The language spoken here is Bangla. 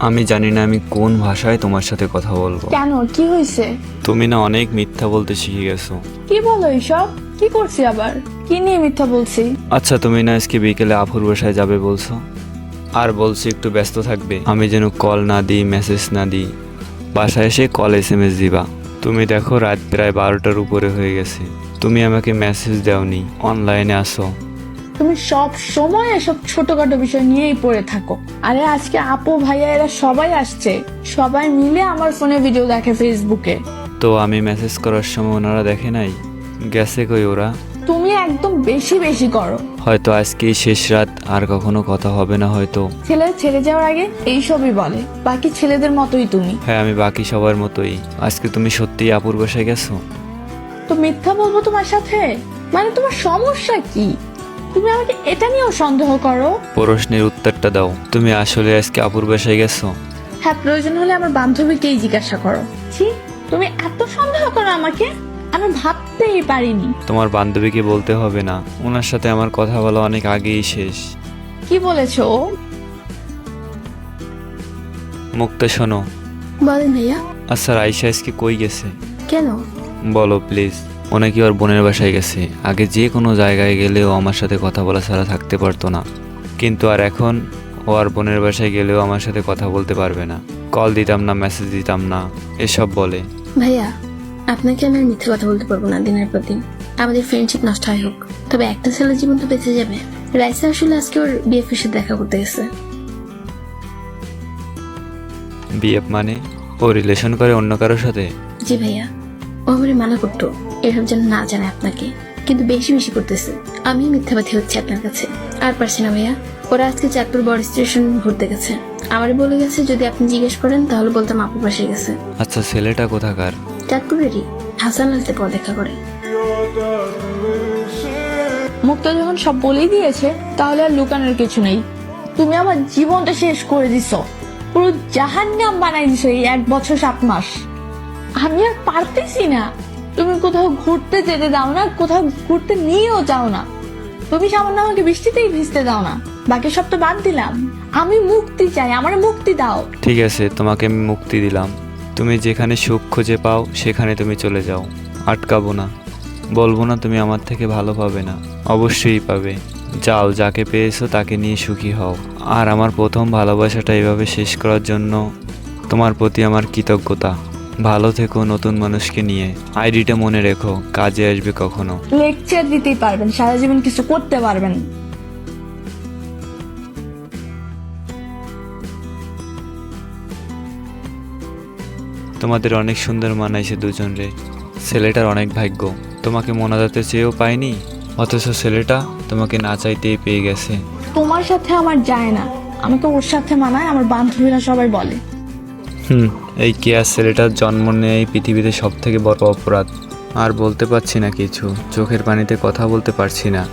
আমি জানি না আমি কোন ভাষায় তোমার সাথে কথা বলব। কেন? কি হয়েছে? তুমি না অনেক মিথ্যা বলতে শিখে গেছো। কি বলো এইসব কি করছি আবার? কি নিয়ে মিথ্যা বলছি? আচ্ছা তুমি না আজকে বিকেলে আফুর বাসায় যাবে বলছো? আর বলছি একটু ব্যস্ত থাকবে। আমি যেন কল না দিই মেসেজ না দিই। বাসায় এসে কল এস এম এস দিবা। তুমি দেখো রাত প্রায় বারোটার উপরে হয়ে গেছে। তুমি আমাকে মেসেজ দাওনি। অনলাইনে আসো তুমি সব সময় এসব ছোটখাটো বিষয় নিয়েই পড়ে থাকো। আরে আজকে আপু ভাইয়া এরা সবাই আসছে। সবাই মিলে আমার ফোনে ভিডিও দেখে ফেসবুকে তো আমি মেসেজ করার সময় ওনারা দেখে নাই? গেছে কই ওরা? তুমি একদম বেশি বেশি করো। হয়তো আজকেই শেষ রাত আর কখনো কথা হবে না হয়তো। ছেলে ছেড়ে যাওয়ার আগে এইসবই বলে। বাকি ছেলেদের মতোই তুমি। হ্যাঁ আমি বাকি সবার মতোই। আজকে তুমি সত্যিই আপুর বাসায় গেছো? তো মিথ্যা বলব তোমার সাথে? মানে তোমার সমস্যা কি? তুমি আমাকে এটা নিয়েও সন্দেহ করো। প্রশ্নের উত্তরটা দাও। তুমি আসলে আজকে আপুর বাসায় গেছো? হ্যাঁ প্রয়োজন হলে আমার বান্ধবীকেই জিজ্ঞাসা করো। ছি তুমি এত সন্দেহ করো আমাকে? আমি ভাবতেই পারিনি। তোমার বান্ধবীকে বলতে হবে না। ওনার সাথে আমার কথা বলা অনেক আগেই শেষ। কি বলেছ ও? মুক্তা শোনো। বলেন ভাইয়া। আচ্ছা রাইসা আজকে কই গেছে? কেন? বলো প্লিজ। ও নাকি ওর বোনের বাসায় গেছে। আগে যে কোনো জায়গায় গেলেও আমার সাথে কথা বলা ছাড়া থাকতে পারতো না। কিন্তু আর এখন ও আর বোনের বাসায় গেলেও আমার সাথে কথা বলতে পারবে না। কল দিতাম না মেসেজ দিতাম না এসব বলে। ভাইয়া আপনাকে আমি আর মিথ্যে কথা বলতে পারব না দিনের পর দিন। আমাদের ফ্রেন্ডশিপ নষ্ট হয় হোক। তবে একটা ছেলের জীবন তো বেঁচে যাবে। রাইসা আসলে আজকে ওর বিএফের সাথে দেখা করতে গেছে। বিএফ মানে? ও রিলেশন করে অন্য কারোর সাথে? জি ভাইয়া। আমারে মানা করতো এসব যেন না জানে আপনাকে। কিন্তু বেশি বেশি করতেছে। আমি মিথ্যাবাদী হচ্ছে আপনার কাছে। আর পারছি না ভাইয়া। ওরা আজকে চাঁদপুর বড় স্টেশন ঘুরতে গেছে। আমারে বলে গেছে যদি আপনি জিজ্ঞেস করেন তাহলে বলতাম আপুর পাশে গেছে। আচ্ছা ছেলেটা কোথাকার? চাঁদপুরেরই। হাসান আলতে পর দেখা করে। মুক্তা যখন সব বলেই দিয়েছে তাহলে আর লুকানোর কিছু নেই। তুমি আমার জীবনটা শেষ করে দিছো। পুরো জাহান্নাম বানাই দিছো এই এক বছর সাত মাস। আমি আর পারতেছি না। তুমি কোথাও ঘুরতে যেতে দাও না, কোথাও ঘুরতে নিয়েও যাও না। তুমি সামান্য আমাকে বৃষ্টিতেই ভিজতে দাও না। বাকি সব তো বাদ দিলাম। আমি মুক্তি চাই, আমার মুক্তি দাও। ঠিক আছে, তোমাকে আমি মুক্তি দিলাম। তুমি যেখানে সুখ খুঁজে পাও, সেখানে তুমি চলে যাও। আটকাবো না। বলব না তুমি আমার থেকে ভালো পাবে না। অবশ্যই পাবে। যাও, যাকে পেয়েছ তাকে নিয়ে সুখী হও। আর আমার প্রথম ভালোবাসাটা এভাবে শেষ করার জন্য তোমার প্রতি আমার কৃতজ্ঞতা। ভালো থেকো নতুন মানুষকে নিয়ে। আইডিটা মনে রেখো কাজে আসবে কখনো। লেকচার দিতেই পারবেন সারা জীবন কিছু করতে পারবেন। তোমাদের অনেক সুন্দর মানাইছে দুজন রে। ছেলেটার অনেক ভাগ্য। তোমাকে মনাদাতে চেয়েও পাইনি অথচ ছেলেটা তোমাকে না চাইতেই পেয়ে গেছে। তোমার সাথে আমার যায় না। আমাকে ওর সাথে মানায় আমার বান্ধবীরা সবাই বলে। হুম। এই কেয়ার ছেলেটার জন্ম নিয়ে পৃথিবীতে সব থেকে বড় অপরাধ। আর বলতে পারছি না কিছু। চোখের পানিতে কথা বলতে পারছি না।